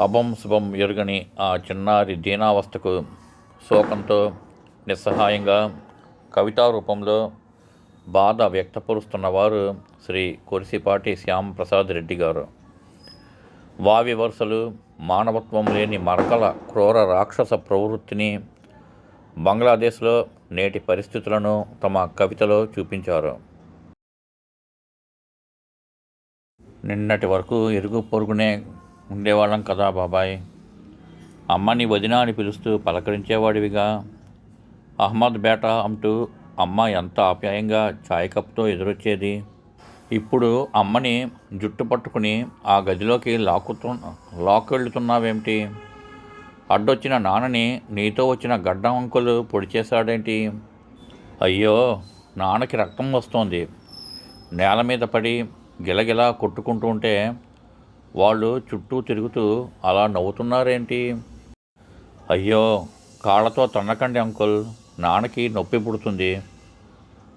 అభం శుభం ఎరుగని ఆ చిన్నారి దీనావస్థకు శోకంతో నిస్సహాయంగా కవితా రూపంలో బాధ వ్యక్తపరుస్తున్నవారు శ్రీ కొరిసిపాటి శ్యాంప్రసాద్ రెడ్డి గారు. వావి వరుసలు మానవత్వం లేని మరకల క్రూర రాక్షస ప్రవృత్తిని బంగ్లాదేశ్లో నేటి పరిస్థితులను తమ కవితలో చూపించారు. నిన్నటి వరకు ఇరుగు పొరుగునే ఉండేవాళ్ళం కదా బాబాయ్. అమ్మని వదిన అని పిలుస్తూ పలకరించేవాడివిగా. అహ్మద్ బేటా అంటూ అమ్మ ఎంత ఆప్యాయంగా చాయ్ కప్తో ఎదురొచ్చేది. ఇప్పుడు అమ్మని జుట్టు పట్టుకుని ఆ గదిలోకి లాక్కుతు లాక్కెళ్తున్నావేమిటి? అడ్డొచ్చిన నాన్నని నీతో వచ్చిన గడ్డం అంకులు పొడి చేశాడేంటి? అయ్యో నాన్నకి రక్తం వస్తోంది. నేల మీద పడి గిలగిలా కొట్టుకుంటూ ఉంటే వాళ్ళు చుట్టూ తిరుగుతూ అలా నవ్వుతున్నారేంటి? అయ్యో కాళ్ళతో తన్నకండి అంకుల్. నాన్నకి నొప్పి పుడుతుంది.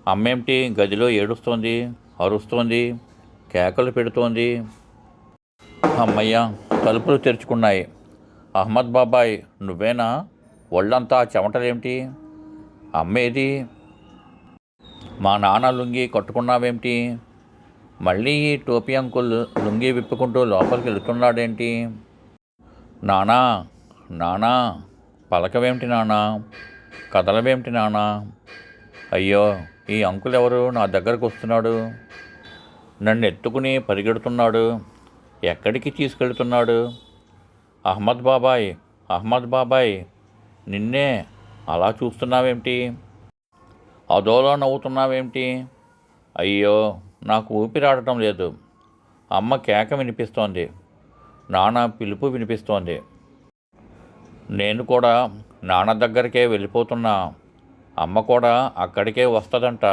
అమ్మేమిటి గదిలో ఏడుస్తోంది అరుస్తోంది కేకలు పెడుతోంది. అమ్మయ్య తలుపులు తెరుచుకున్నాయి. అహ్మద్ బాబాయ్ నువ్వేనా? ఒళ్ళంతా చెమటలేమిటి అమ్మేది? మా నాన్న లుంగి కట్టుకున్నావేమిటి మళ్ళీ ఈ టోపీ అంకుల్ లుంగి విప్పుకుంటూ లోపలికి వెళుతున్నాడేంటి? నానా నానా పలకవేమిటి నానా? కదలవేమిటి నానా? అయ్యో ఈ అంకుల్ ఎవరు? నా దగ్గరకు వస్తున్నాడు. నన్ను ఎత్తుకుని పరిగెడుతున్నాడు. ఎక్కడికి తీసుకెళ్తున్నాడు? అహ్మద్ బాబాయ్ అహ్మద్ బాబాయ్ నిన్నే అలా చూస్తున్నావేమిటి అదోలో నవ్వుతున్నావేమిటి అయ్యో నాకు ఊపిరాడటం లేదు. అమ్మ కేక వినిపిస్తోంది. నాన్న పిలుపు వినిపిస్తోంది. నేను కూడా నాన్న దగ్గరికే వెళ్ళిపోతున్నా. అమ్మ కూడా అక్కడికే వస్తుందంట.